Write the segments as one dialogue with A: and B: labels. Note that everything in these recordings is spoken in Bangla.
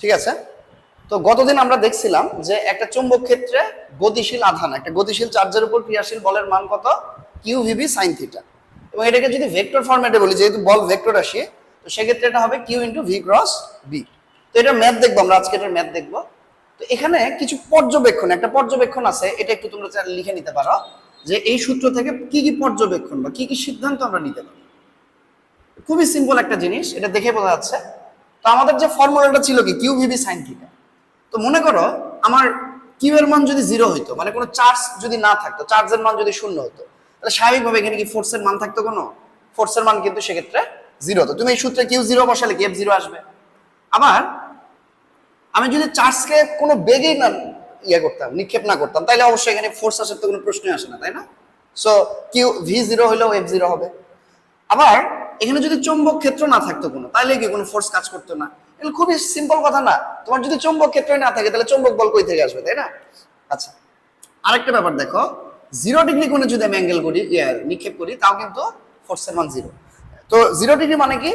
A: ঠিক আছে? তো গতদিন আমরা দেখছিলাম যে একটা চুম্বক ক্ষেত্রে গতিশীল আধান, একটা গতিশীল চার্জের উপর ক্রিয়াশীল বলের মান কত? কিউ ভিবি সাইন থিটা এবং এটাকে যদি ভেক্টর ফরম্যাটে বলি, যেহেতু বল ভেক্টর আসে, তো সেক্ষেত্রে এটা হবে Q into V cross B তো এটার ম্যাথ দেখব আমরা, আজকে এটার ম্যাথ দেখব। তো এখানে কিছু পর্যবেক্ষণ, একটা পর্যবেক্ষণ আছে, এটা একটু তোমরা লিখে নিতে পারো, যে এই সূত্র থেকে কি কি পর্যবেক্ষণ বা কি কি সিদ্ধান্ত আমরা নিতে পারি। খুবই সিম্পল একটা জিনিস, এটা দেখে বোঝা যাচ্ছে। তো আমাদের যে ফর্মুলাটা ছিল কি? কিউ ভিবি সাইন থিটা তো মনে করো, আমার কিউ এর মান যদি জিরো হইতো মানে কোনো চার্জ যদি না থাকতো চার্জের মান যদি শূন্য হতো, তাহলে স্বাভাবিকভাবে এখানে কি ফোর্সের মান থাকতো কোনো? ফোর্সের মান কিন্তু সেক্ষেত্রে জিরো হতো তুমি এই সূত্রে কিউ জিরো বসালে কি এফ জিরো আসবে? আবার, আমি যদি চার্জকে কোনো বেগেই না ইয়ে করতাম, নিক্ষেপ না করতাম তাহলে অবশ্যই এখানে ফোর্স আসার তো কোনো প্রশ্নই আসে না, তাই না? সো কিউ ভি জিরো হলেও এফ জিরো হবে। আবার এখানে যদি চৌম্বক ক্ষেত্র না থাকতো কোনো তাহলে কি কোনো ফোর্স কাজ করতো না? এগুলো খুবই সিম্পল কথা না। তোমার যদি চৌম্বক ক্ষেত্রই না থাকে তাহলে চৌম্বক বল কই থেকে আসবে তাই না? আচ্ছা আরেকটা ব্যাপার দেখো। জিরো ডিগ্রি কোণে যদি আমি অ্যাঙ্গেল করি ইয়ে, নিক্ষেপ করি তাও কিন্তু ফোর্সের মান জিরো তো জিরো ডিগ্রি মানে কি?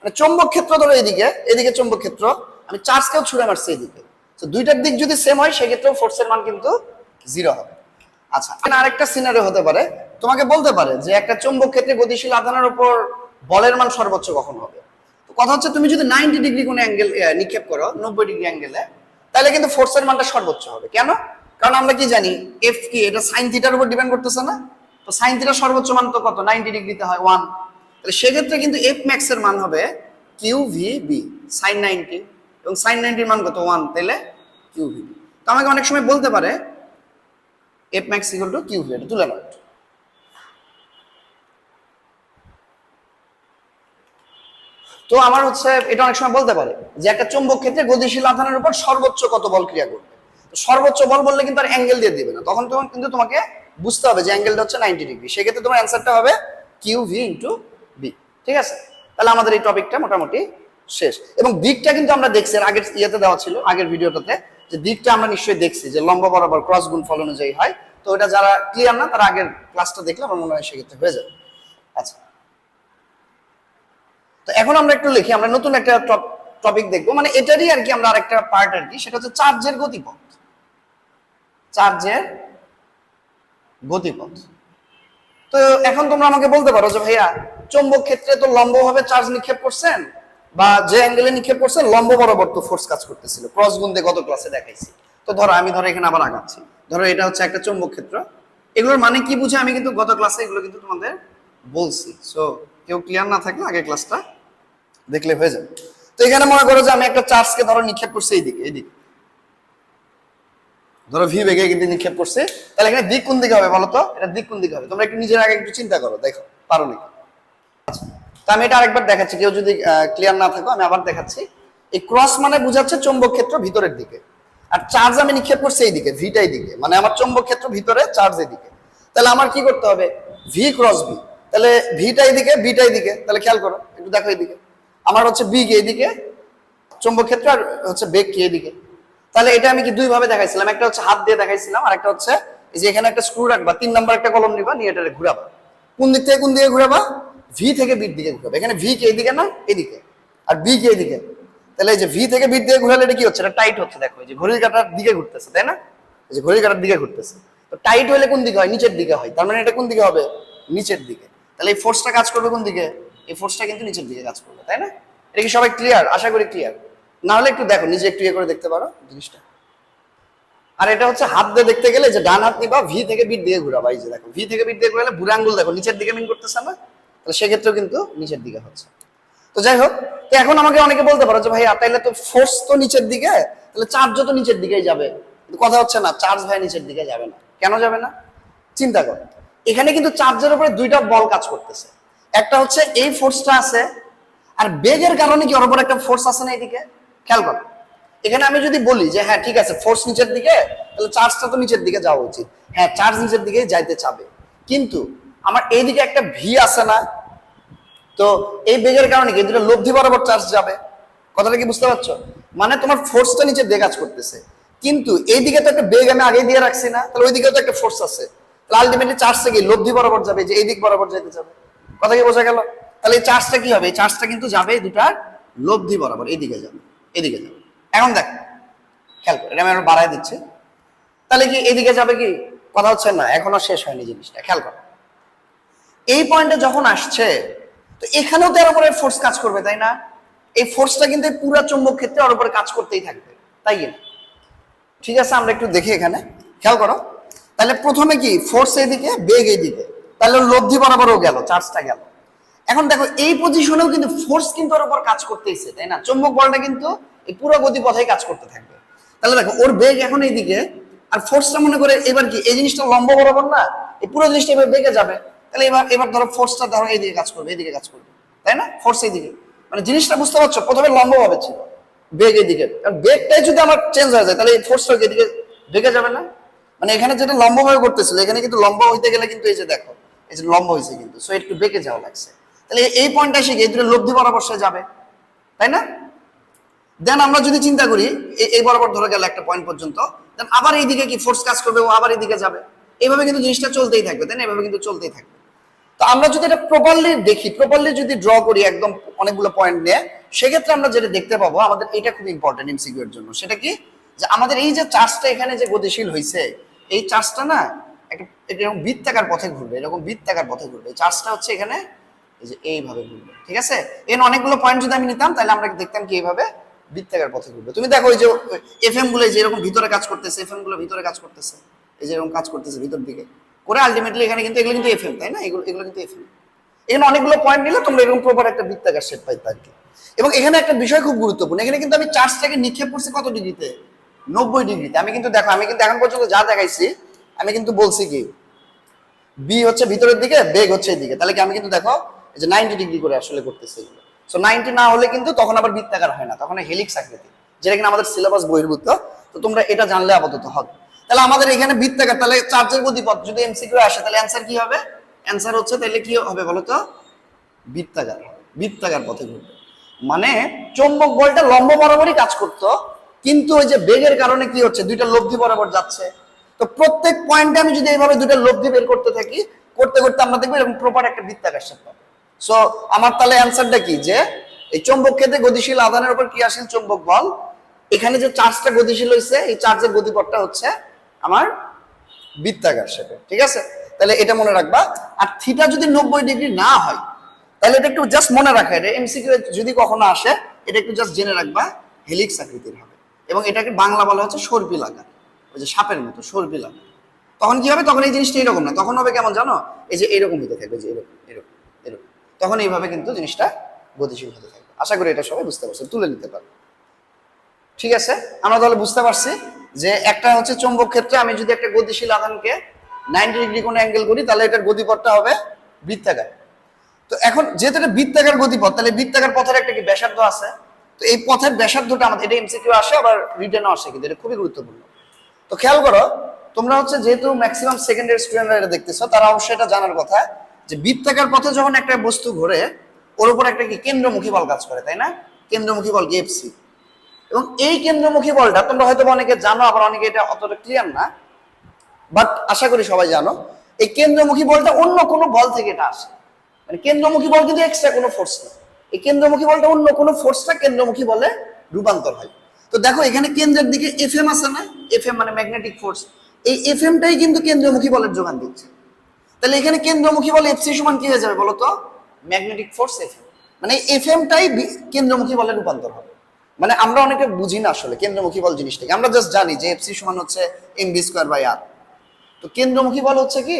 A: মানে চৌম্বক ক্ষেত্র ধরো এদিকে এদিকে চৌম্বক ক্ষেত্র আমি চার্জকেও ছুড়ে মারছি এদিকে তো দুইটার দিক যদি সেম হয় সেক্ষেত্রেও ফোর্সের মান কিন্তু জিরো হবে। আচ্ছা আরেকটা সিনারি হতে পারে। তোমাকে বলতে পারে যে একটা চৌম্বক ক্ষেত্রে গতিশীল আধানের উপর বলের মান সর্বোচ্চ কখন হবে? তো কথা হচ্ছে তুমি যদি নাইনটি ডিগ্রি কোনো অ্যাঙ্গেল নিক্ষেপ করো, নব্বই ডিগ্রি অ্যাঙ্গেলে তাহলে কিন্তু ফোর্সের মানটা সর্বোচ্চ হবে। কেন? কারণ আমরা কি জানি এফ কি, এটা সাইন থিটার উপর ডিপেন্ড করতেছে না? তো সাইন থিটার সর্বোচ্চ মান তো কত? নাইনটি ডিগ্রিতে হয় ওয়ান তাহলে সেক্ষেত্রে কিন্তু এফ ম্যাক্স এর মান হবে Q V B sine ninety এবং সাইন নাইনটির মান কত? ওয়ান তাহলে কিউ ভি বি তো আমাকে অনেক সময় বলতে পারে F max equal to Q V এটা তুলে নাও তো আমার হচ্ছে এটা অনেক সময় বলতে পারে যে একটা চুম্বক ক্ষেত্রে গতিশীল আধানের উপর সর্বোচ্চ কত বল ক্রিয়া করবে। সর্বোচ্চ বল বললে কিন্তু আর অ্যাঙ্গেল দিয়ে দিবে না। তখন তখন কিন্তু তোমাকে বুঝতে হবে যে অ্যাঙ্গেলটা হচ্ছে নাইনটি ডিগ্রি সেক্ষেত্রে তোমার অ্যান্সারটা হবে কিউ ভি ইন্টু বি ঠিক আছে? তাহলে আমাদের এই টপিকটা মোটামুটি শেষ। এবং দিকটা কিন্তু আমরা দেখছি আগের ইয়েতে দেওয়া ছিল, আগের ভিডিওটাতে, যে দিকটা আমরা নিশ্চয়ই দেখছি, যে লম্বা বরাবর ক্রস গুণ ফল অনুযায়ী হয়। তো এটা যারা ক্লিয়ার না, তারা আগের ক্লাসটা দেখলে আমার মনে হয় সেক্ষেত্রে হয়ে যাবে। আচ্ছা। তো এখন আমরা একটু লিখি, আমরা নতুন একটা টপিক দেখব। মানে এটারই আর কি আমরা আরেকটা পার্ট আর কি, সেটা হচ্ছে চার্জের গতিপথ। চার্জের গতিপথ। তো এখন তোমরা আমাকে বলতে পারো যে, ভাইয়া, চৌম্বক ক্ষেত্রে তো লম্বভাবে চার্জ নিক্ষেপ করছেন বা যে অ্যাঙ্গেলে নিক্ষেপ করছেন, লম্ব বরাবর তো ফোর্স কাজ করতেছিল। ক্রস দিয়ে গত ক্লাসে দেখাইছি। তো ধরো, আমি ধরো এখানে আবার আগাচ্ছি। ধরো, এটা হচ্ছে একটা চৌম্বক ক্ষেত্র। এগুলোর মানে কি বুঝে আমি কিন্তু গত ক্লাসে এগুলো কিন্তু তোমাদের বলছি। সো কেউ ক্লিয়ার না থাকলে আগে ক্লাসটা দেখলে হয়ে যাবে। তো এখানে মনে করো যে আমি একটা চার্জকে ধরো নিক্ষেপ করছি এইদিকে এইদিকে। ধরো ভি বেগে কিন্তু নিক্ষেপ করছে। তাহলে এখানে দিক কোন দিকে হবে বলো তো? এটা দিক কোন দিকে হবে? তোমরা একটু নিজের আগে একটু চিন্তা করো, দেখো, পারো নাকি? আচ্ছা আমি এটা আরেকবার দেখাচ্ছি, কেউ যদি ক্লিয়ার না থাকো, আমি আবার দেখাচ্ছি। এই ক্রস মানে বোঝাচ্ছে চৌম্বক ক্ষেত্র ভিতরের দিকে। আর চার্জ আমি নিক্ষেপ করছি এই দিকে ভিটাই দিকে মানে আমার চৌম্বক ক্ষেত্র ভিতরে চার্জ এদিকে তাহলে আমার কি করতে হবে? ভি ক্রস ভি তাহলে ভিটাই দিকে বিটাই দিকে তাহলে খেয়াল করো, একটু দেখো এইদিকে। আমার হচ্ছে বি কে এইদিকে চৌম্বক ক্ষেত্র আর হচ্ছে বেগ কি এদিকে। তাহলে এটা আমি কি দুই ভাবে দেখাইছিলাম? একটা হচ্ছে হাত দিয়ে দেখাইছিলাম, আর একটা হচ্ছে এই যে এখানে একটা স্ক্রু রাখবা, তিন নাম্বার একটা কলম নিবা, নিয়ে এটা ঘুরাবা। কোন দিক থেকে কোন দিকে ঘুরাবা? ভি থেকে বির দিকে ঘুরাবে। এখানে ভি কে এদিকে না এদিকে? আর বি কে এদিকে? তাহলে এই যে ভি থেকে বির দিকে ঘুরালে এটা কি হচ্ছে? এটা টাইট হচ্ছে, দেখো, এই যে ঘড়ির কাটার দিকে ঘুরতেছে, তাই না? এই যে ঘড়ির কাটার দিকে ঘুরতেছে। তো টাইট হলে কোন দিকে হয়? নিচের দিকে হয়। তার মানে এটা কোন দিকে হবে? নিচের দিকে। তাহলে এই ফোর্সটা কাজ করবে কোন দিকে? এই ফোর্সটা কিন্তু নিচের দিকে কাজ করবে, তাই না? এটা কি সবাই ক্লিয়ার আশা করি ক্লিয়ার না হলে একটু দেখো, নিজে একটু ইয়ে করে দেখতে পারো জিনিসটা। আর এটা হচ্ছে হাত দিয়ে দেখতে গেলে যে ডান হাত নিবা ভি থেকে বিট দিকে ঘুরাবা, এই যে দেখো ভি থেকে বিট দিয়ে ঘুরালে বুড়ো আঙ্গুল দেখো, নিচের দিকে মিন করতেছে না? তাহলে সেক্ষেত্রেও কিন্তু নিচের দিকে হচ্ছে। তো যাই হোক, তো এখন আমাকে অনেকে বলতে পারো যে ভাই তাইলে তো ফোর্স তো নিচের দিকে, তাহলে চার্জও তো নিচের দিকেই যাবে। কথা হচ্ছে না চার্জ ভাই নিচের দিকে যাবে না। কেন যাবে না? চিন্তা করো, এখানে কিন্তু চার্জের উপরে দুইটা বল কাজ করতেছে। একটা হচ্ছে এই ফোর্সটা আছে, আর বেগের কারণে কি ওর একটা ফোর্স আছে না এদিকে? খেয়াল করো। এখানে আমি যদি বলি যে হ্যাঁ ঠিক আছে ফোর্স নিচের দিকে, তাহলে চার্জটা তো নিচের দিকে যাওয়া উচিত। হ্যাঁ চার্জ নিচের দিকে যাইতে চাবে। কিন্তু আমার এইদিকে একটা ভি আছে না, তো এই বেগের কারণে কি দুটো লব্ধি বরাবর চার্জ যাবে? কথাটা কি বুঝতে পারছ? মানে তোমার ফোর্সটা নিচে দিয়ে কাজ করতেছে। কিন্তু এইদিকে তো একটা বেগ আমি আগে দিয়ে রাখছি না, তাহলে ওইদিকে তো একটা ফোর্স আছে। তাহলে আলটিমেটলি চার্জটা কি? লব্ধি বরাবর যাবে, যে এই দিক বরাবর যেতে যাবে কথা কি বোঝা গেল? তাহলে এই চার্জটা কি হবে? এই চার্জটা কিন্তু যাবে দুটার লব্ধি বরাবর। এইদিকে যাবে, এদিকে যাবে। এখন দেখ, খেয়াল করে আমি আরও বাড়ায় দিচ্ছি। তাহলে কি এদিকে যাবে কি? কথা হচ্ছে না, এখনও শেষ হয়নি জিনিসটা, খেয়াল করো। এই পয়েন্টে যখন আসছে, তো এখানেও তো এর উপরে ফোর্স কাজ করবে, তাই না? এই ফোর্সটা কিন্তু পুরো চুম্বক ক্ষেত্রে ওর উপরে কাজ করতেই থাকবে, তাই না? ঠিক আছে, আমরা একটু দেখি এখানে। খেয়াল করো। তাহলে প্রথমে কি? ফোর্স এইদিকে বেগ এইদিকে তাহলে লব্ধি বরাবরও গেল চার্জটা গেল। এখন দেখো, এই পজিশনেও কিন্তু ফোর্স কিন্তু ওর উপর কাজ করতেইছে, তাই না? চুম্বক বলটা কিন্তু এই পুরো গতিপথেই কাজ করতে থাকবে। তাহলে দেখো, ওর বেগ এখন এইদিকে, আর ফোর্সটা মনে করে এবার কি, এই জিনিসটা লম্ব বরাবর না? এই পুরো জিনিসটা এবার বেগে যাবে। তাহলে এবার এবার ধরো ফোর্সটা ধরো এইদিকে কাজ করবে, এইদিকে কাজ করবে, তাই না? ফোর্স এইদিকে। মানে জিনিসটা বুঝতে পারছ? প্রথমে লম্ব ভাবে ছিল, বেগ এদিকে কারণ বেগটাই যদি আমার চেঞ্জ হয়ে যায়, তাহলে এই ফোর্সটা এদিকে বেগে যাবে না? মানে এখানে যেটা লম্বভাবে করতেছিল এখানে কিন্তু লম্ব হইতে গেলে কিন্তু এই যে দেখো এই যে লম্ব হয়েছে কিন্তু সো একটু বেঁকে যাওয়া লাগছে। তাহলে এই পয়েন্টটা এসে গিয়ে দুটো লব্ধি বরাবর সে যাবে, তাই না? দেন আমরা যদি চিন্তা করি এই- বরাবর ধরে গেল একটা পয়েন্ট পর্যন্ত দেন আবার এইদিকে কি ফোর্স কাজ করবে, ও আবার এইদিকে যাবে। এইভাবে কিন্তু জিনিসটা চলতেই থাকবে, তাই না? এভাবে কিন্তু চলতেই থাকবে। তো আমরা যদি এটা প্রপারলি দেখি প্রপারলি যদি ড্র করি একদম অনেকগুলো পয়েন্ট নিয়ে, সেক্ষেত্রে আমরা যেটা দেখতে পাবো, আমাদের এটা খুব ইম্পর্টেন্ট এমসিকিউ জন্য। সেটা কি? যে আমাদের এই যে চার্জটা এখানে যে গতিশীল হয়েছে এই চার্জটা না এরকম বৃত্তাকার পথে ঘুরবে, এরকম বৃত্তাকার পথে ঘুরবে। চার্জটা হচ্ছে এখানে এই যে এইভাবে ঘুরবে, ঠিক আছে? এর অনেকগুলো পয়েন্ট যদি আমি নিতাম, তাহলে আমরা দেখতাম কি এইভাবে বৃত্তাকার পথে ঘুরবে। তুমি দেখো ওই যে এফ এমগুলো যে এরকম ভিতরে কাজ করতেছে এফ এমগুলো ভিতরে কাজ করতেছে, এই যে এরকম কাজ করতেছে ভিতর দিকে। করে আলটিমেটলি এখানে কিন্তু এগুলো কিন্তু এফ এম তাই না? এগুলো এগুলো কিন্তু এফ এম এখানে অনেকগুলো পয়েন্ট নিলে তোমরা এরকম প্রপার একটা বৃত্তাকার শেপ পাইতে আর কি এবং এখানে একটা বিষয় খুব গুরুত্বপূর্ণ, এখানে কিন্তু আমি চার্জটাকে নিক্ষেপ করছি কত ডিগ্রিতে নব্বই ডিগ্রিতে আমি কিন্তু দেখো, আমি কিন্তু এখন পর্যন্ত যা দেখাইছি আমি কিন্তু বলছি কি? বি হচ্ছে ভিতরের দিকে, বেগ হচ্ছে এদিকে। তাহলে কি আমি কিন্তু দেখো, এই যে নাইনটি ডিগ্রি করে আসলে করতেছি এগুলো। সো নাইনটি না হলে কিন্তু তখন আবার বৃত্তাকার হয় না, তখন হেলিক্স আকৃতি। যেটা কিনা আমাদের সিলেবাস বহির্ভূত, তো তোমরা এটা জানলে আপাতত হবে। তাহলে আমাদের এখানে বৃত্তাকার, তাহলে চার্জের গতিপথ যদি এমসিকিউ আসে, তাহলে অ্যান্সার কি হবে? অ্যান্সার হচ্ছে তাহলে কি হবে বলো তো বৃত্তাকার বৃত্তাকার পথে ঘুরবে। মানে চৌম্বক বলটা লম্ব বরাবরই কাজ করতো, কিন্তু ওই যে বেগের কারণে কি হচ্ছে? দুইটা লব্ধি বরাবর যাচ্ছে। তো প্রত্যেক পয়েন্টে আমি যদি এইভাবে দুটো লব্ধি বের করতে থাকি, করতে করতে আমরা দেখব এরকম প্রপার একটা বৃত্তাকার শেপ পাবো। সো আমার তাহলে অ্যান্সারটা কি? যে এই চৌম্বক ক্ষেত্রে গতিশীল আধানের উপর ক্রিয়াশীল চৌম্বক বল? এখানে যে চার্জটা গতিশীল হয়েছে এই চার্জের গতিপথটা হচ্ছে আমার বৃত্তাকার শেপে ঠিক আছে? তাহলে এটা মনে রাখবা। আর থিটা যদি নব্বই ডিগ্রি না হয়, তাহলে এটা একটু জাস্ট মনে রাখা, এটা এমসিকিউ যদি কখনো আসে, এটা একটু জাস্ট জেনে রাখবা, হেলিক্স আকৃতির হবে। এবং এটাকে বাংলা বলা হচ্ছে সর্পিল আকার। ওই যে সাপের মতো আকার তখন কি হবে? তখন এই জিনিসটা এরকম না। তখন হবে কেমন জানো? এই যে এরকম হতে থাকবে, যে এরকম এরকম এরকম। তখন এইভাবে কিন্তু জিনিসটা গতিশীল হতে থাকবে। আশা করি এটা সবাই বুঝতে পারছে। তুলে নিতে পারবে ঠিক আছে? আমরা তাহলে বুঝতে পারছি যে একটা হচ্ছে চৌম্বক ক্ষেত্রে আমি যদি একটা গতিশীল আধানকে নাইনটি ডিগ্রি কোনো অ্যাঙ্গেল করি, তাহলে এটার গতিপথটা হবে বৃত্তাকার। তো এখন যেহেতু এটা বৃত্তাকার গতিপথ, তাহলে বৃত্তাকার পথের একটা কি ব্যাসার্ধ আছে? তো এই পথের ব্যাসার্ধটা আমাদের, এটা এমসিকিউ আসে, আবার রিটেনও আসে কিন্তু, এটা খুবই গুরুত্বপূর্ণ। তো খেয়াল করো, তোমরা হচ্ছে যেহেতু ম্যাক্সিমাম সেকেন্ডারি স্টুডেন্টরা এটা দেখতেছো, তারা অবশ্যই এটা জানার কথা যে বৃত্তাকার পথে যখন একটা বস্তু ঘোরে, ওর উপর একটা কি কেন্দ্রমুখী বল কাজ করে, তাই না? কেন্দ্রমুখী বল এফসি এবং এই কেন্দ্রমুখী বলটা তোমরা হয়তো অনেকে জানো, আবার অনেকে এটা অতটা ক্লিয়ার না বাট আশা করি সবাই জানো, এই কেন্দ্রমুখী বলটা অন্য কোনো বল থেকে এটা আসে। মানে কেন্দ্রমুখী বল কিন্তু এক্সট্রা কোনো ফোর্স না। এই কেন্দ্রমুখী বলটা অন্য কোনো ফোর্সটা কেন্দ্রমুখী বলে রূপান্তর হয়। তো দেখো, এখানে কেন্দ্রের দিকে এফএম আছে না? এফএম মানে ম্যাগনেটিক ফোর্স এই এফ এফএমটাই কিন্তু কেন্দ্রমুখী বলের যোগান দিচ্ছে। তাহলে এখানে কেন্দ্রমুখী বল এফসি সমান কি হয়ে যাবে বলো তো? ম্যাগনেটিক ফোর্স এফএম মানে এফএমটাই কেন্দ্রমুখী বলে রূপান্তর হবে। মানে আমরা অনেকে বুঝি না আসলে কেন্দ্রমুখী বল জিনিসটাকে। আমরা জাস্ট জানি যে এফসি সমান হচ্ছে M B square by R তো কেন্দ্রমুখী বল হচ্ছে কি?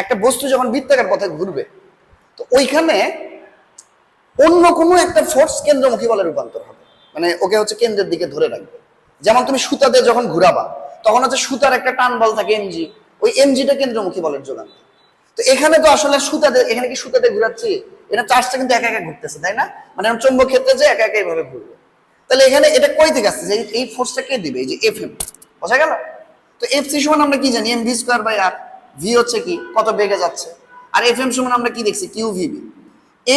A: একটা বস্তু যখন বৃত্তাকার পথে ঘুরবে, তো ওইখানে অন্য কোনো একটা ফোর্স কেন্দ্রমুখী বলে রূপান্তর হবে। মানে ওকে হচ্ছে কেন্দ্রের দিকে ধরে রাখবে। যেমন তুমি সুতা সুতাতে যখন ঘুরাবা, তখন হচ্ছে সুতার একটা টান বল থাকে এমজি ওই এমজিটা কেন্দ্রমুখী বলের যোগান তো এখানে তো আসলে সুতাতে এখানে কি সুতাতে ঘুরাচ্ছি? এটা চার্জটা কিন্তু একা একা ঘুরতেছে, তাই না? মানে চৌম্বক ক্ষেত্রে যে একা একা এইভাবে ঘুরবে। তাহলে এখানে এটা কই থেকে আসছে? এই ফোর্সটা কে দিবে? এই যে এফ এম বোঝা গেল? তো এফ সি সমান আমরা কি জানি? M V square by R V হচ্ছে কি? কত বেগে যাচ্ছে? আর এফ এম সমান আমরা কি দেখছি? কিউ ভিবি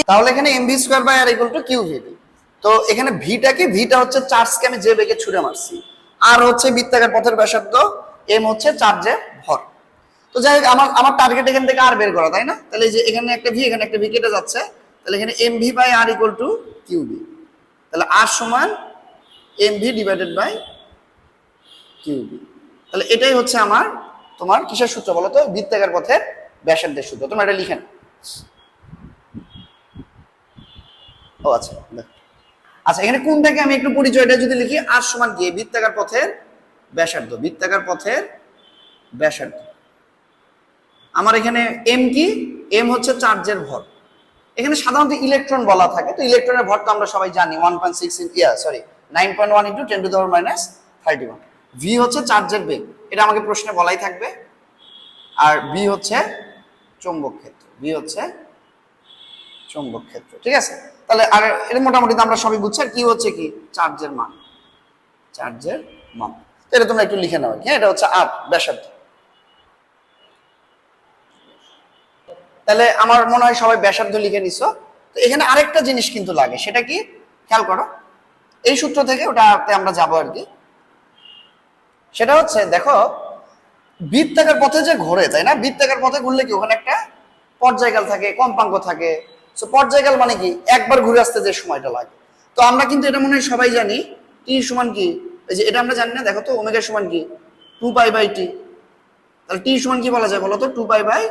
A: তাহলে এখানে M V square by R equal to Q VB তো এখানে ভিটা কি ভিটা হচ্ছে চার্জকে আমি যে বেগে ছুড়ে মারছি। আর হচ্ছে বৃত্তাকার পথের ব্যাসার্ধ এম হচ্ছে চার্জে ভর। তো যাই হোক, আমার আমার টার্গেট এখান থেকে আর বের করা, তাই না? তাহলে যে এখানে একটা ভি এখানে একটা ভি কেটে যাচ্ছে, তাহলে এখানে M V by R equal to Q V তাহলে আর সমান M V divided by QB তাহলে এটাই হচ্ছে আমার, তোমার কিসের সূত্র বলো তো? বৃত্তাকার পথের ব্যাসার্ধের সূত্র। তোমরা এটা লিখেন ও আচ্ছা দেখো। আচ্ছা এখানে কোন থেকে আমি একটু পরিচয়টা যদি লিখি? আর সমান কি? বৃত্তাকার পথের ব্যাসার্ধ, বৃত্তাকার পথের ব্যাসার্ধ। আমার এখানে এম কি? এম হচ্ছে চার্জের ভর। এখানে সাধারণত ইলেকট্রন বলা থাকে, তো ইলেকট্রনের ভর তো আমরা সবাই জানি one point six yeah sorry nine point one into ten to the power minus thirty one V হচ্ছে চার্জের বেগ, এটা আমাকে প্রশ্নে বলাই থাকবে। আর বি হচ্ছে চৌম্বক ক্ষেত্র বি হচ্ছে চৌম্বক ক্ষেত্র, ঠিক আছে? তাহলে আর এটা মোটামুটি আমরা সবই বুঝছি, আর কি হচ্ছে কি? চার্জের মান। চার্জের মান। এটা তোমরা একটু লিখে নাও হ্যাঁ? এটা হচ্ছে আট ব্যাসার্ধ। তাহলে আমার মনে হয় সবাই ব্যাসার্ধ লিখে নিছো। তো এখানে আরেকটা জিনিস কিন্তু লাগে, সেটা কি? খেয়াল করো। এই সূত্র থেকে ওটাতে আমরা যাব আর কি। সেটা হচ্ছে, দেখো, বৃত্তাকার পথে যে ঘোরে, তাই না? বৃত্তাকার পথে ঘুরলে কি ওখানে একটা পর্যায়কাল থাকে, কম্পাঙ্ক থাকে তো পর্যায়কাল মানে কি? একবার ঘুরে আসতে যে সময়টা লাগে। তো আমরা কিন্তু এটা মনে হয় সবাই জানি টি সমান কি? এই যে এটা আমরা জানি না, দেখো তো, ওমেগা সমান কি? টু পাই বাই টি তাহলে টি সমান কি বলা যায় বলো তো? Two pi by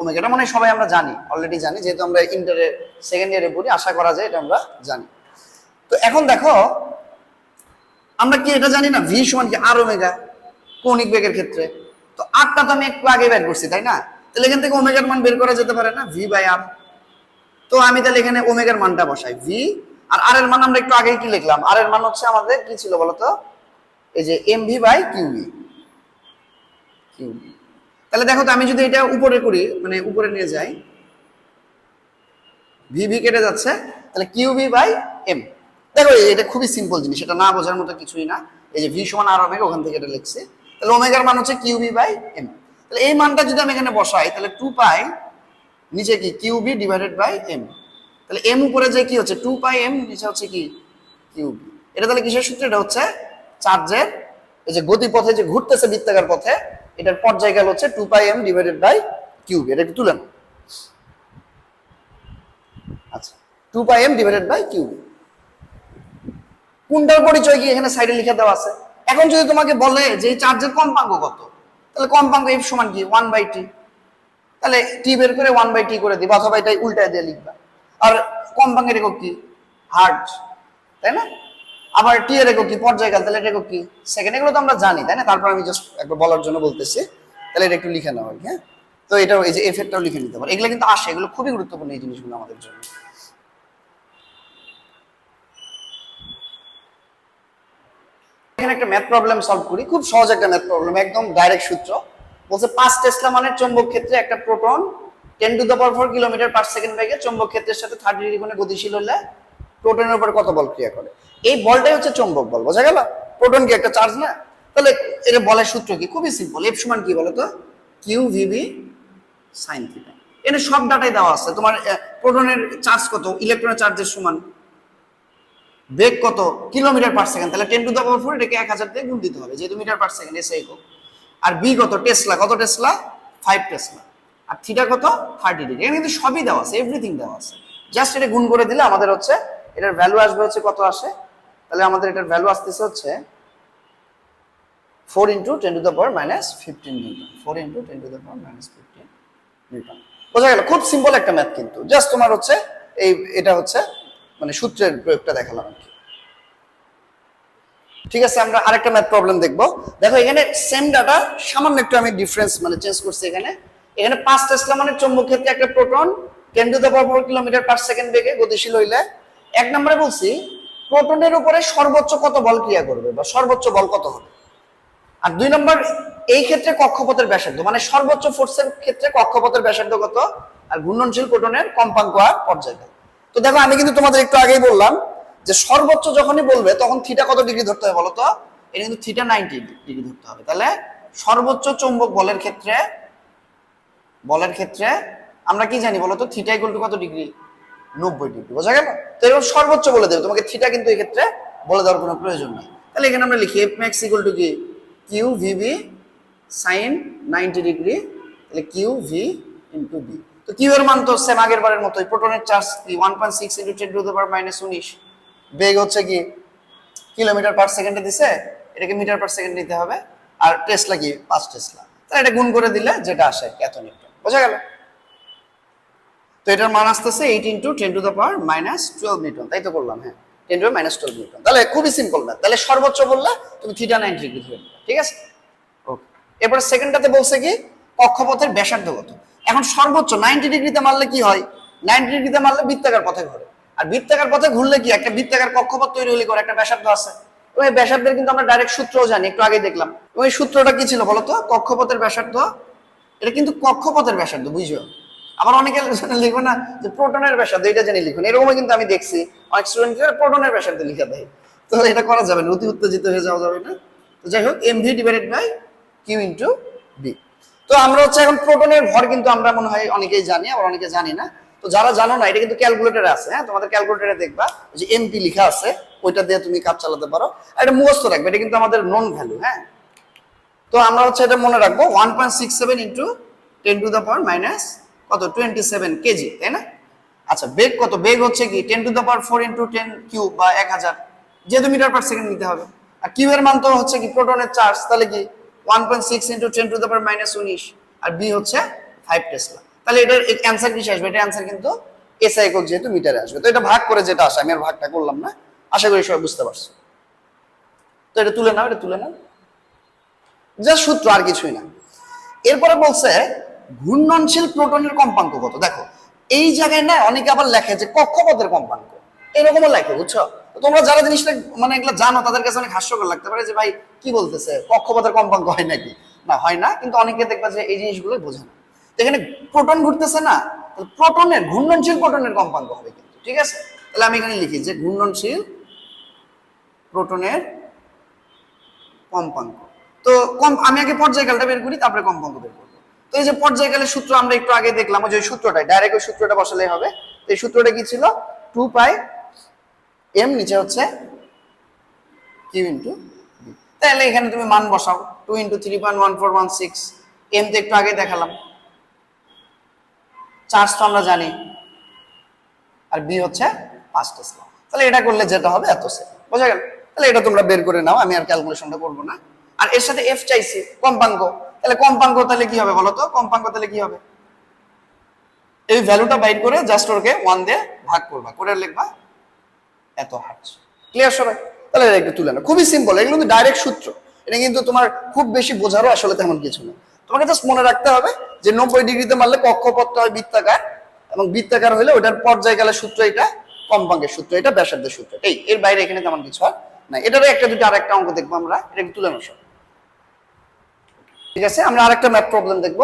A: omega. এটা মনে সবাই আমরা জানি অলরেডি জানি, যেহেতু আমরা ইন্টারে সেকেন্ড ইয়ারে পড়ি, আশা করা যায় এটা আমরা জানি। তো এখন দেখো, আমরা কি এটা জানি না? ভি সমান কি? আর ওমেগা, কৌণিক বেগের ক্ষেত্রে। তো আটটা তো আমি একটু আগে বের করছি, তাই না? তাহলে এখান থেকে ওমেগার মান বের করা যেতে পারে না? ভি বাই আর তো আমি তাহলে এখানে ওমেগার মানটা বসাই ভি আর আর এর মান আমরা একটু আগেই কি লিখলাম? আর এর মান হচ্ছে আমাদের কি ছিল বলতো? এই যে M V by QB QB তাহলে দেখো তো, আমি যদি এটা উপরে করি মানে উপরে নিয়ে যাই ভি ভি কেটে যাচ্ছে, তাহলে কিউবি বাই এম দেখো এটা খুবই সিম্পল জিনিস, এটা না বোঝার মতো কিছুই না। এই যে ভি সমান আর ওমেগা, ওখান থেকে এটা লিখছে। তাহলে ওমেগার মান হচ্ছে কিউবি বাই এম তাহলে এই মানটা যদি আমি এখানে বসাই, তাহলে টু পাই নিচে কি Q B divided by M তাহলে এম উপরে যে কি হচ্ছে? টু পাই এম নিচে হচ্ছে কি? কিউবি। এটা তাহলে কিসের সূত্র? এটা হচ্ছে চার্জের এই যে গতিপথে যে ঘুরতেছে বৃত্তাকার পথে, এটার পর্যায়কাল হচ্ছে two pi M divided by QB. এটা একটু তুলে নাও। আচ্ছা two pi M divided by QB. কোনটার পরিচয় কি এখানে সাইডে লিখে দেওয়া আছে? এখন যদি তোমাকে বলে যে চার্জের কম্পাঙ্ক কত, তাহলে কম্পাঙ্ক এফ সমান কি? ওয়ান বাই টি তাহলে টি বের করে ওয়ান বাই টি করে দিবা অথবা এটাই উল্টায় দিয়ে লিখবা। আর কম্পাঙ্কের একক কি? হার্ট তাই না? আবার টি এর একক কি? পর্যায়কাল তাহলে এটা একক কি? সেকেন্ড এগুলো তো আমরা জানি তাই না? তারপর আমি জাস্ট একবার বলার জন্য বলতেছি। তাহলে এটা একটু লিখে নাও আর কি, হ্যাঁ? তো এটাও এই যে এফ এরটাও লিখে নিতে পারো। এগুলো কিন্তু আসে এগুলো খুবই গুরুত্বপূর্ণ এই জিনিসগুলো আমাদের জন্য। এখানে একটা ম্যাথ প্রবলেম সলভ করি। খুব সহজ একটা ম্যাথ প্রবলেম একদম ডাইরেক্ট সূত্র। বলছে, পাঁচ টেসলা মানের চৌম্বক ক্ষেত্রে একটা proton ten to the power four kilometre per second বেগে চৌম্বক ক্ষেত্রের সাথে থার্টি ডিগ্রি কোণে গতিশীল হলে প্রোটনের উপর কত বল ক্রিয়া করে? এই বলটাই হচ্ছে চৌম্বক বল, বোঝা গেল? প্রোটন কি একটা চার্জ না? তাহলে এটা বলের সূত্র কি? খুবই সিম্পল এফ সমান কি বলো তো কিউ ভিবি সাইন থিটা এখানে সব ডাটাই দেওয়া আছে। তোমার প্রোটনের চার্জ কত? ইলেকট্রনের চার্জের সমান। বেগ কত? কিলোমিটার পার সেকেন্ড তাহলে ten to the power four এটাকে এক হাজার দিয়ে গুণ দিতে হবে। যেহেতু মিটার পার সেকেন্ড এসে একক আর বি কত? টেসলা কত টেসলা ফাইভ টেসলা আর থিটা কত? থার্টি ডিগ্রি এখানে কিন্তু সবই দেওয়া আছে এভরিথিং দেওয়া আছে। জাস্ট এটা গুণ করে দিলে আমাদের হচ্ছে, এটার ভ্যালু আসবে হচ্ছে কত আসে? তাহলে আমাদের এটার ভ্যালু আসতেছে হচ্ছে four into ten to the power minus fifteen newton four into ten to the power minus fifteen newton বোঝা গেল? খুব সিম্পল একটা ম্যাথ কিন্তু। জাস্ট তোমার হচ্ছে এই, এটা হচ্ছে মানে সূত্রের প্রয়োগটা দেখালাম আর কি। ঠিক আছে, আমরা আরেকটা ম্যাথ প্রবলেম দেখব। দেখো, এখানে সেম ডাটা সামান্য একটু আমি ডিফারেন্স মানে চেঞ্জ করছি এখানে। এখানে পাঁচ টেসলা মানে চৌম্বক ক্ষেত্রে একটা proton ten to the power kilometre per second বেগে গতিশীল হইলে। এক নম্বরে বলছি প্রোটনের উপরে সর্বোচ্চ কত বল ক্রিয়া করবে বা সর্বোচ্চ বল কত হবে? আর দুই নম্বর, এই ক্ষেত্রে কক্ষপথের ব্যাসার্ধ মানে সর্বোচ্চ ফোর্সের ক্ষেত্রে কক্ষপথের ব্যাসার্ধ কত? আর ঘূর্ণনশীল প্রোটনের কম্পাঙ্ক আর পর্যায়কাল। তো দেখো, আমি কিন্তু তোমাদের একটু আগেই বললাম যে সর্বোচ্চ যখনই বলবে, তখন থিটা কত ডিগ্রি ধরতে হবে বলতো? এটা কিন্তু থিটা নাইনটি ডিগ্রি ধরতে হবে। তাহলে সর্বোচ্চ চৌম্বক বলের ক্ষেত্রে বলের ক্ষেত্রে আমরা কি জানি বলতো? থিটা ইকুয়াল টু কত ডিগ্রি নব্বই ডিগ্রি বোঝা গেল? তো এরকম সর্বোচ্চ বলে দেবে। তোমাকে থিটা কিন্তু এই ক্ষেত্রে বলে দেওয়ার কোনো প্রয়োজন নেই। তাহলে এখানে আমরা লিখি এফ ম্যাক্স ইকুয়াল টু কি? Q vB sine ninety degree তাহলে কিউ ভি ইন্টু বি তো কিউ এর মান তো সেম আগের বারের মতোই। প্রোটনের চার্জ কি? One point six into ten to the power minus উনিশ বেগ হচ্ছে কি? কিলোমিটার পার সেকেন্ডে দিছে, এটাকে মিটার পার সেকেন্ড নিতে হবে। আর টেসলা কি? পাঁচ টেসলা। তাহলে এটা গুণ করে দিলে যেটা আসে এত নিউটন বোঝা গেল? তো এটার মান আসতেছে eight into ten to the power minus twelve newton তাই তো করলাম হ্যাঁ। Ten to minus twelve newton তাহলে খুবই সিম্পল না তাহলে সর্বোচ্চ বললে তুমি থিটা নাইনটি ডিগ্রি ধরে, ঠিক আছে? ওকে এরপর সেকেন্ডটাতে বলছে কি? কক্ষপথের ব্যাসার্ধ কত? এখন সর্বোচ্চ নাইনটি ডিগ্রিতে মারলে কি হয়? নাইনটি ডিগ্রিতে মারলে বৃত্তাকার পথে ঘোরে। আর বৃত্তাকার পথে ঘুরলে কি? একটা বৃত্তাকার কক্ষপথ তৈরি হলে করে একটা ব্যাসার্ধ আছে? ওই ব্যাসার্ধের কিন্তু আমরা ডাইরেক্ট সূত্রও জানি, একটু আগে দেখলাম। ওই সূত্রটা কি ছিল বলতো? কক্ষপথের ব্যাসার্ধ? এটা কিন্তু কক্ষপথের ব্যাসার্ধ, বুঝছ? আবার অনেকে লিখবে না, যে প্রোটনের ব্যাসার্ধ এটা জানি লিখুন এরকমও কিন্তু আমি দেখছি। অনেক স্টুডেন্টরা প্রোটনের ব্যাসার্ধ লিখে দেয়। তো এটা করা যাবে না, অতি উত্তেজিত হয়ে যাওয়া যাবে না। তো যাই হোক M V divided by Q into B তো আমরা হচ্ছে এখন প্রোটনের ভর কিন্তু আমরা মনে হয় অনেকেই জানি, আবার অনেকে জানি না। তো যারা জানো না, এটা কিন্তু ক্যালকুলেটরে আছে হ্যাঁ? তোমাদের ক্যালকুলেটরে দেখবা যে এমপি লেখা আছে, ওইটা দিয়ে তুমি কাজ চালাতে পারো। এটা মুখস্থ রাখবে, এটা কিন্তু আমাদের নন ভ্যালু হ্যাঁ? তো আমরা হচ্ছে এটা মনে রাখব one point six seven into ten to the power minus কত? টোয়েন্টি সেভেন কেজি তাই না? আচ্ছা বেগ কত? বেগ হচ্ছে কি? Ten to the power four into ten cube বা এক হাজার। যেহেতু মিটার পার সেকেন্ড নিতে হবে। আর কিউ এর মান তো হচ্ছে কি? প্রোটনের চার্জ তাহলে কি? One point six into ten to the power minus উনিশ। আর বি হচ্ছে ফাইভ টেসলা তাহলে এটার অ্যান্সার কি আসবে? এটা অ্যান্সার কিন্তু এসআই একক যেহেতু মিটারে আসবে। তো এটা ভাগ করে যেটা আসে, আমি আর ভাগটা করলাম না। আশা করি সবাই বুঝতে পারছ। তো এটা তুলে নাও, এটা তুলে নাও। যা সূত্র আর কিছুই না। এরপরে বলছে, ঘূর্ণনশীল প্রোটনের কম্পাঙ্ক কত? দেখো, এই জায়গায় না অনেকে আবার লেখে যে কক্ষপথের কম্পাঙ্ক। এরকমও লেখে, বুঝছ? তোমরা যারা জিনিসটা মানে এগুলো জানো, তাদের কাছে অনেক হাস্যকর লাগতে পারে যে, ভাই, কি বলতেছে? কক্ষপথের কম্পাঙ্ক হয় নাকি? না, হয় না, কিন্তু অনেকে দেখবা যে এই জিনিসগুলো বোঝে না। তো এখানে প্রোটন ঘুরতেছে না প্রোটনের ঘূর্ণনশীল প্রোটনের কম্পাঙ্ক হবে কিন্তু, ঠিক আছে? তাহলে আমি এখানে লিখি যে ঘূর্ণনশীল প্রোটনের কম্পাঙ্ক। তো কম, আমি আগে পর্যায়কালটা বের করি, তারপরে কম্পাঙ্ক বের করব। তো এই যে পর্যায়কালের সূত্র আমরা একটু আগে দেখলাম যে ওই সূত্রটাই ডাইরেক্ট ওই সূত্রটা বসালেই হবে। তো এই সূত্রটা কি ছিল? টু পাই এম নিচে হচ্ছে কিউ ইন্টু তাহলে এখানে তুমি মান বসাও two into three point one four one six M তো একটু আগে দেখালাম। চার্জ তো আমরা জানি। আর বি হচ্ছে পাঁচ টেসলা তাহলে এটা করলে যেটা হবে এত সে বোঝা গেল? তাহলে এটা তোমরা বের করে নাও, আমি আর ক্যালকুলেশনটা করব না। আর এর সাথে এফ চাইছি, কম্পাঙ্ক। তাহলে কম্পাঙ্ক তাহলে কি হবে বলো তো? কম্পাঙ্ক তাহলে কি হবে? এই ভ্যালুটা বাইর করে জাস্ট ওকে ওয়ান দিয়ে ভাগ করবা। করে লিখবা, এত হার্টস ক্লিয়ার সবাই? তাহলে একটু তুলে নাও। খুবই সিম্পল এগুলো কিন্তু ডাইরেক্ট সূত্র। এটা কিন্তু তোমার খুব বেশি বোঝারও আসলে তেমন কিছু না। তোমাকে জাস্ট মনে রাখতে হবে যে নব্বই ডিগ্রিতে মারলে কক্ষপথটা হয় বৃত্তাকার এবং বৃত্তাকার হলে ওটার পর্যায়কালের সূত্র এটা, কম্পাঙ্কের সূত্র এটা, ব্যাসার্ধের সূত্র এই, এর বাইরে এখানে তেমন কিছু হয় না। এটারও একটা দুটো আরেকটা অঙ্ক দেখব আমরা। এটা একটু তুলে ঠিক আছে? আমরা আরেকটা ম্যাথ প্রবলেম দেখব।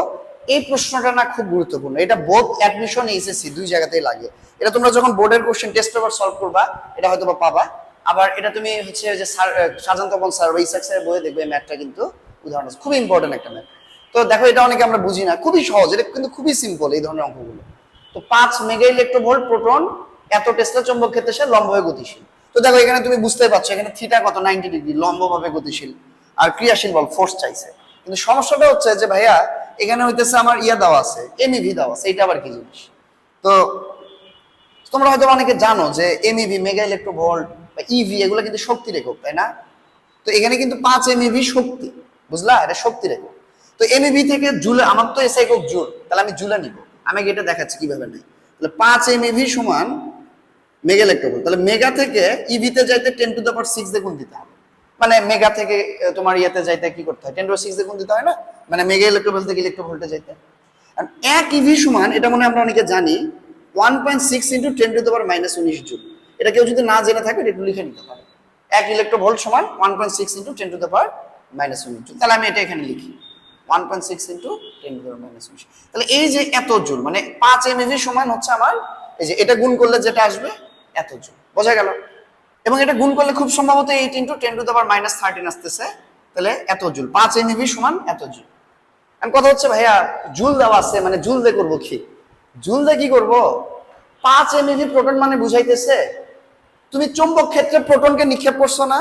A: এই প্রশ্নটা না খুব গুরুত্বপূর্ণ। এটা বোধ অ্যাডমিশন এইচএসসি দুই জায়গাতেই লাগে। এটা তোমরা যখন বোর্ডের কোশ্চেন টেস্ট পেপার সলভ করবা, এটা হয়তো বা পাবা। আবার এটা তুমি হচ্ছে যে সাজান্ত বল স্যার ওই স্যারের বইয়ে দেখবে ম্যাথটা কিন্তু উদাহরণ। খুবই ইম্পর্টেন্ট একটা ম্যাথ তো দেখো, এটা অনেকে আমরা বুঝি না। খুবই সহজ, এটা কিন্তু খুবই সিম্পল এই ধরনের অঙ্কগুলো। তো পাঁচ মেগা ইলেকট্রোভোল্ট প্রোটন এত টেসলা চৌম্বক ক্ষেত্রে সে লম্বভাবে গতিশীল। তো দেখো, এখানে তুমি বুঝতে পারছ, এখানে থিটা কত? নাইনটি ডিগ্রি লম্বভাবে গতিশীল। আর ক্রিয়াশীল বল ফোর্স চাইছে। কিন্তু সমস্যাটা হচ্ছে যে, ভাইয়া, এখানে হইতেছে আমার ইয়া দেওয়া আছে এমইভি দেওয়া আছে এটা আবার কি জিনিস? তো তোমরা হয়তো অনেকে জানো যে এমইভি মেগা ইলেকট্রোভোল্ট বা ইভি এগুলো কিন্তু শক্তির একক, তাই না? তো এখানে কিন্তু পাঁচ এমইভি শক্তি, বুঝলা? এটা শক্তির একক। তো এমইভি থেকে জুলে, আমার তো এসে একক জুল, তাহলে আমি জুলে নিব। আমি এটা দেখাচ্ছি কীভাবে নেই। তাহলে পাঁচ এমইভি সমান মেগা ইলেকট্রোভোল্ট তাহলে মেগা থেকে ইভিতে যাইতে ten to the power six দিয়ে গুণ দিতে হবে। মানে মেগা থেকে তোমার ইয়েতে যাইতে কি করতে হয়? টেন টু সিক্স দিয়ে গুণ দিতে হয় না? মানে মেগা ইলেকট্রোভোল্ট থেকে ইলেকট্রোভোল্টে যাইতে। আর এক ইভি সমান, এটা মনে আমরা অনেকে জানি one point six into ten to power minus উনিশ জুল। এটা কেউ যদি না জেনে থাকে, এটা একটু লিখে নিতে পারে। এক ইলেকট্রোভোল্ট সমান one point six into ten to the power minus উনিশ জুল। তাহলে আমি এটা এখানে লিখি। One point six into ten minus উনিশ তাহলে এই যে এত জুল মানে পাঁচ এমএভি সমান হচ্ছে আমার, এই যে এটা গুণ করলে যেটা আসবে, এত জুল। বোঝা গেল? এবং এটা গুণ করলে খুব সম্ভবত eight into ten to power minus thirteen আসতেছে, তাহলে এত জুল। পাঁচ এমএভি সমান এত জুল। এখন কথা হচ্ছে, ভাইয়া, জুল দেওয়া আছে মানে জুল দিয়ে করব কি? জুল দিয়ে কি করব? পাঁচ এমএভি প্রোটন মানে বুঝাইতেছে, তুমি চুম্বক ক্ষেত্রে প্রোটনকে নিক্ষেপ করছ না,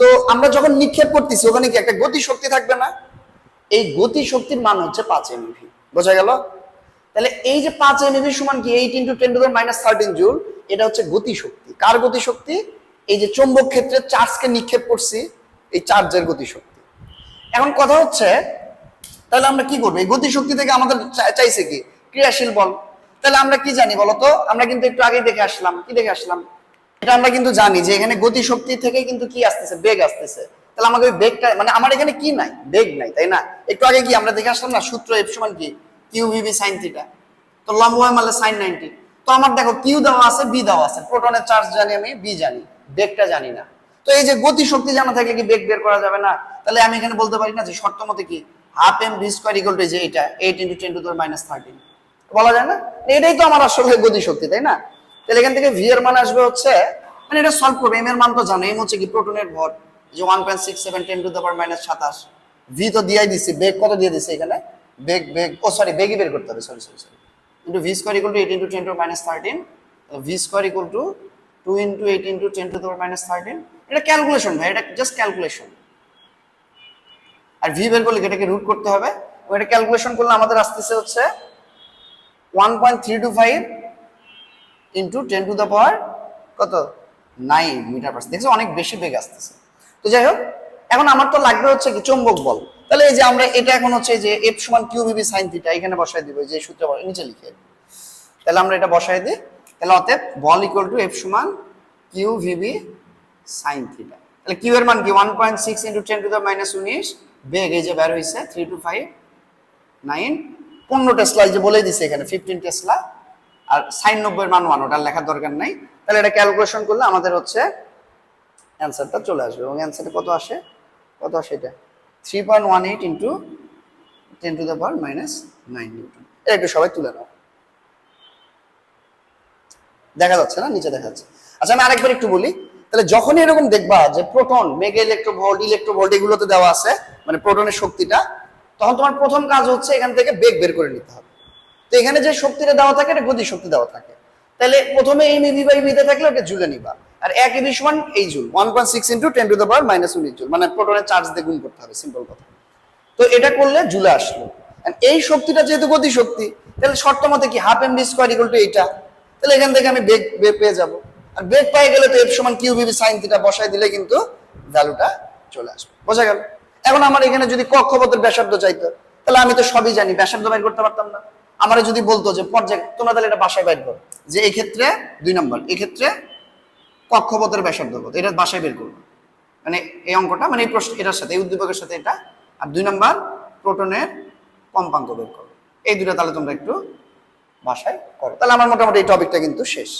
A: তো আমরা যখন নিক্ষেপ করতেছি, ওখানে কি একটা গতি শক্তি থাকবে না? এই গতি শক্তির মান হচ্ছে পাঁচ এমএভি বোঝা গেল? তাহলে এই যে পাঁচ এমএভি সমান কি? Eight into ten to minus thirteen joule এটা হচ্ছে গতি শক্তি কার গতি শক্তি এই যে চৌম্বক ক্ষেত্রে চার্জকে নিক্ষেপ করছি, এই চার্জের গতিশক্তি। এখন কথা হচ্ছে, তাহলে আমরা কি করব? এই গতি শক্তি থেকে আমাদের চাইছে কি? ক্রিয়াশীল বল। তাহলে আমরা কি জানি বলতো? আমরা কিন্তু একটু আগেই দেখে আসলাম। কি দেখে আসলাম? এটা আমরা কিন্তু জানি যে এখানে গতিশক্তি থেকে কিন্তু কি আসতেছে? বেগ আসতেছে। তাহলে ওই বেগটা মানে আমার এখানে কি নাই? বেগ নাই, তাই না? একটু আগে কি আমরা দেখে আসলাম না, সূত্র এফ সমান কি? কিউ ভিভি সাইন থিটা তো লম্ব মারলে সাইন নাইনটি তো আমার দেখো কিউ দেওয়া আছে বি দেওয়া আছে। প্রোটনের চার্জ জানি আমি বি জানি। বেগটা জানি না। তো এই যে গতি শক্তি জানা থাকলে কি বেগ বের করা যাবে না? তাহলে আমি এখানে বলতে পারি না যে শর্ত মতে কি? Half M V square equal to যে এটা eight into ten to minus thirteen বলা যায় না? এটাই তো আমার আসলে গতি শক্তি তাই না? তাহলে এখান থেকে ভি এর মান আসবে হচ্ছে মানে এটা সলভ করবে এম এর মান তো জানো এম হচ্ছে কি প্রোটনের ভর। যে one point six seven ten to minus সাতাশ। ভি তো দিয়াই দিছি, বেগ কত দিয়ে এখানে? বেগ বেগ, ও সরি বেগই বের করতে হবে sorry sorry V square to eight into ten to thirteen V square to two into eight into ten to minus thirteen এটা ক্যালকুলেশন ভাই, এটা জাস্ট ক্যালকুলেশন আর ভি বের করলে এটাকে রুট করতে হবে। ওইটা ক্যালকুলেশন করলে আমাদের আসতেছে হচ্ছে one point three two five ten to the power কত? নাইন মিটার পার দেখছ, অনেক বেশি বেগ আসতেছে। তো যাই হোক, এখন আমার তো লাগবে হচ্ছে কি চৌম্বক বল। তাহলে এই যে আমরা এটা এখন হচ্ছে যে এফ সমান কিউ বিবি সাইন থিটা এখানে বসাই দিব যে সূত্র নিচে লিখে। তাহলে আমরা এটা বসাই দিই। তাহলে অতএব বল ইকুয়াল টু এফ সমান কিউ ভিবি সাইন থিটা তাহলে কিউ এর মান কি? One point six into ten to the minus উনিশ বেগ এই যে বের হয়েছে থ্রি টু ফাইভ নাইন পনেরো টেসলা, এই যে বলে দিছে এখানে ফিফটিন টেসলা, আর সাইন নব্বইয়ের মান ওয়ান ওটার লেখার দরকার নাই। তাহলে এটা ক্যালকুলেশন করলে আমাদের হচ্ছে অ্যান্সারটা চলে আসবে এবং অ্যান্সারটা কত আসে? কত আসে এটা? Three point one eight into ten to the power minus nine newton এটা একটু সবাই তুলে নাও। দেখা যাচ্ছে না? নিচে দেখা যাচ্ছে। আচ্ছা আমি আরেকবার একটু বলি। তাহলে যখনই এরকম দেখবা যে প্রোটন মেগা ইলেকট্রোভোল্ট ইলেকট্রোভোল্ট এগুলোতে দেওয়া আছে মানে প্রোটনের শক্তিটা, তখন তোমার প্রথম কাজ হচ্ছে এখান থেকে বেগ বের করে নিতে হবে। তো এখানে যে শক্তিটা দেওয়া থাকে, এটা গতি শক্তি দেওয়া থাকে। তাহলে প্রথমে এই মিভি বাই ভিতে থাকলে ওকে জুলে নিবা। আর এক এবি সমান এই joule one point six into ten to the power minus উনিশ জুল মানে প্রোটনের চার্জ দিয়ে গুণ করতে হবে সিম্পল কথা। তো এটা করলে জুলে আসলো। এই শক্তিটা যেহেতু গতি শক্তি তাহলে শর্ত মতে কি half M B square equal to এইটা? তাহলে এখান থেকে আমি বেগ বেগ পেয়ে যাব। আর বেগ পেয়ে গেলে তো এফ সমান কিউ বিবি সাইন থিটা বসাই দিলে কিন্তু ভ্যালুটা চলে আসবে। বোঝা গেল? এখন আমার এখানে যদি কক্ষপথের ব্যাসার্ধ চাইতো, তাহলে আমি তো সবই জানি, ব্যাসার্ধ বের করতে পারতাম না। আমার যদি বলতো যে, পর্যায়, তোমরা তাহলে এটা বাসায় বের করো। যে এই ক্ষেত্রে দুই নম্বর এই ক্ষেত্রে কক্ষপথের ব্যাসার্ধ কত এটা বাসায় বের করব। মানে এই অঙ্কটা মানে এই প্রশ্ন, এটার সাথে, এই উদ্দীপকের সাথে এটা, আর দুই নম্বর প্রোটনের কম্পাঙ্ক বের করো এই দুটো তাহলে তোমরা একটু বাসায় করো। তাহলে আমার মোটামুটি এই টপিকটা কিন্তু শেষ।